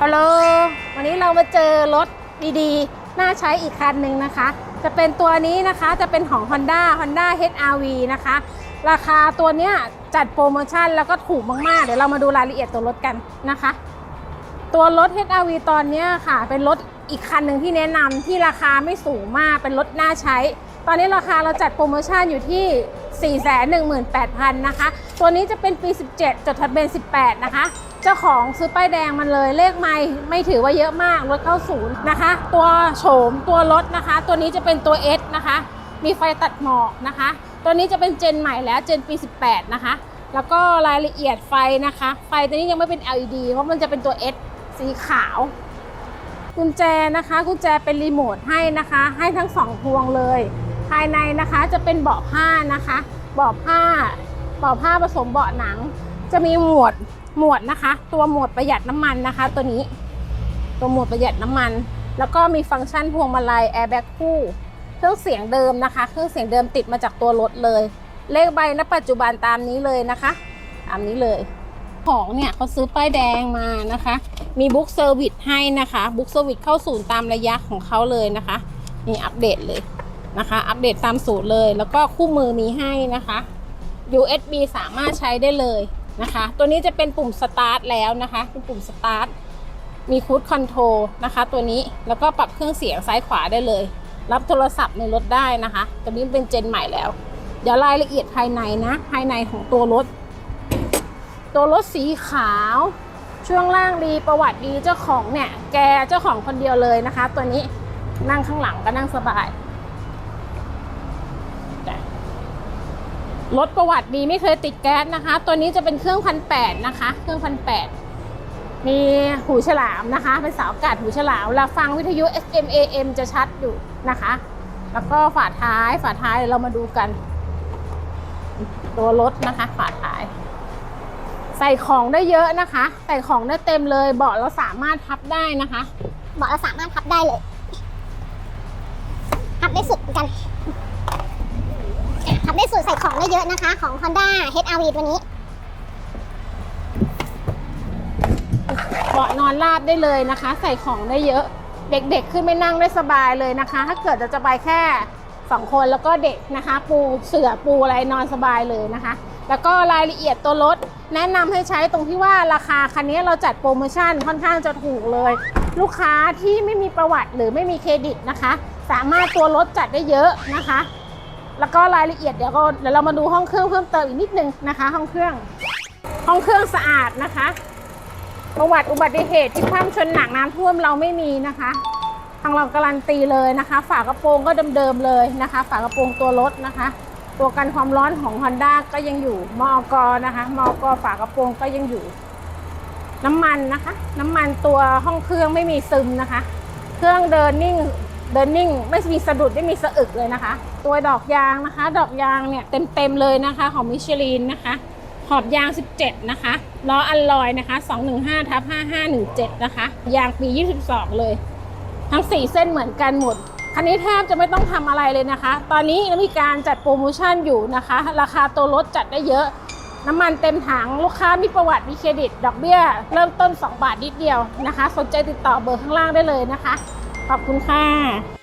ฮัลโหล วันนี้เรามาเจอรถดีๆ น่าใช้อีกคันหนึ่งนะคะ จะเป็นตัวนี้นะคะ จะเป็นของ Honda Honda HRV นะคะ ราคาตัวเนี้ยจัดโปรโมชั่นแล้วก็ถูกมากๆ เดี๋ยวเรามาดูรายละเอียดตัวรถกันนะคะ ตัวรถ HRV ตอนเนี้ยค่ะ เป็นรถอีกคันหนึ่งที่แนะนำที่ราคาไม่สูงมาก เป็นรถน่าใช้ ตอนนี้ราคาเราจัดโปรโมชั่นอยู่ที่ 418,000นะคะ ตัวนี้จะเป็นปี 17 จดทะเบียน 18 นะคะ จ้าของซื้อป้ายแดงมันเลยเลขไม่ไม่ถือว่าเยอะมากรถเข้าศูนย์นะคะ ตัวโฉมตัวรถนะคะ ตัวนี้จะเป็นตัว S นะคะ มีไฟตัดหมอกนะคะ ตัวนี้จะเป็นเจนใหม่แล้วเจนปี 18 นะคะ แล้วก็รายละเอียดไฟนะคะ ไฟตัวนี้ยังไม่เป็น LED เพราะมันจะเป็นตัว S สีขาว กุญแจนะคะกุญแจเป็นรีโมทให้นะคะ ให้ทั้งสองพวงเลย ภายในนะคะจะเป็นเบาะผ้านะคะเบาะผ้าเบาะผ้าผสมเบาะหนัง จะมีหมวด หมวดนะคะ ตัวหมวดประหยัดน้ำมันนะคะ ตัวนี้ ตัวหมวดประหยัดน้ำมัน แล้วก็มีฟังก์ชันพวงมาลัยแอร์แบ็กคู่เครื่องเสียงเดิมนะคะเครื่องเสียงเดิมติดมาจากตัวรถเลย เลขใบณปัจจุบันตามนี้เลยนะคะตามนี้เลย ของเนี่ยเขาซื้อป้ายแดงมานะคะ มีบุ๊กเซอร์วิสให้นะคะบุ๊กเซอร์วิสเข้าศูนย์ตามระยะของเขาเลยนะคะนี่อัปเดตเลยนะคะ อัปเดตตามสูตรเลย แล้วก็คู่มือมีให้นะคะ USB สามารถใช้ได้เลย นะคะ ตัวนี้จะเป็นปุ่มสตาร์ทแล้วนะคะเป็นปุ่มสตาร์ทมีคูดคอนโทรลนะคะ ตัวนี้แล้วก็ปรับเครื่องเสียงซ้ายขวาได้เลย รับโทรศัพท์ในรถได้นะคะ ตัวนี้เป็นเจนใหม่แล้ว เดี๋ยวรายละเอียดภายในนะ ภายในของตัวรถ ตัวรถสีขาว ช่วงล่างดีประวัติดีเจ้าของเนี่ย แกเจ้าของคนเดียวเลยนะคะ ตัวนี้นั่งข้างหลังก็นั่งสบาย รถประวัติดีไม่เคยติดแก๊สนะคะ ตัวนี้จะเป็นเครื่องพันแปดนะคะ เครื่องพันแปดมีหูฉลามนะคะ เป็นเสาอากาศหูฉลามเวลาฟังวิทยุ FM AM จะชัดอยู่นะคะ แล้วก็ฝาท้ายฝาท้ายเดี๋ยวเรามาดูกัน ตัวรถนะคะฝาท้าย ใส่ของได้เยอะนะคะ ใส่ของได้เต็มเลย เบาะเราสามารถพับได้นะคะเบาะเราสามารถพับได้เลยพับได้สุดเหมือนกัน สุดใส่ของได้เยอะนะคะ ของ Honda HRV ตัวนี้ เบาะนอนราบได้เลยนะคะ ใส่ของได้เยอะ เด็กๆขึ้นไม่นั่งได้สบายเลยนะคะ ถ้าเกิดจะจะไปแค่สองคนแล้วก็เด็กนะคะ ปูเสื่อปูอะไรนอนสบายเลยนะคะ แล้วก็รายละเอียดตัวรถ แนะนำให้ใช้ตรงที่ว่าราคาคันนี้เราจัดโปรโมชั่นค่อนข้างจะถูกเลย ลูกค้าที่ไม่มีประวัติหรือไม่มีเครดิตนะคะ สามารถตัวรถจัดได้เยอะนะคะ แล้วก็รายละเอียดเดี๋ยวก็เดี๋ยวเรามาดูห้องเครื่องเพิ่มเติมอีกนิดนึงนะคะ ห้องเครื่อง ห้องเครื่องสะอาดนะคะประวัติอุบัติเหตุที่คว่ำชนหนักน้ำท่วมเราไม่มีนะคะ ทางเราการันตีเลยนะคะ ฝากระโปรงก็เดิมๆเลยนะคะ ฝากระโปรงตัวรถนะคะ ตัวกันความร้อนของ Honda ก็ยังอยู่มอกนะคะมอกฝากระโปรงก็ยังอยู่ น้ำมันนะคะ น้ำมันตัวห้องเครื่องไม่มีซึมนะคะ เครื่องเดินนิ่ง เดินนิ่งไม่มีสะดุดไม่มีสะอึกเลยนะคะ ตัวดอกยางนะคะ ดอกยางเนี่ยเต็มๆเลยนะคะของมิชลินนะคะ ขอบยาง 17 นะคะล้ออัลลอยนะคะ 215ทับ5517 นะคะ ยางปี 22 เลย ทั้ง 4 เส้นเหมือนกันหมดคันนี้แทบจะไม่ต้องทำอะไรเลยนะคะ ตอนนี้มีการจัดโปรโมชั่นอยู่นะคะ ราคาตัวรถจัดได้เยอะน้ำมันเต็มถังลูกค้ามีประวัติมีเครดิต ดอกเบี้ย เริ่มต้น 2 บาทนิดเดียวนะคะ สนใจติดต่อเบอร์ข้างล่างได้เลยนะคะ ขอบคุณค่ะ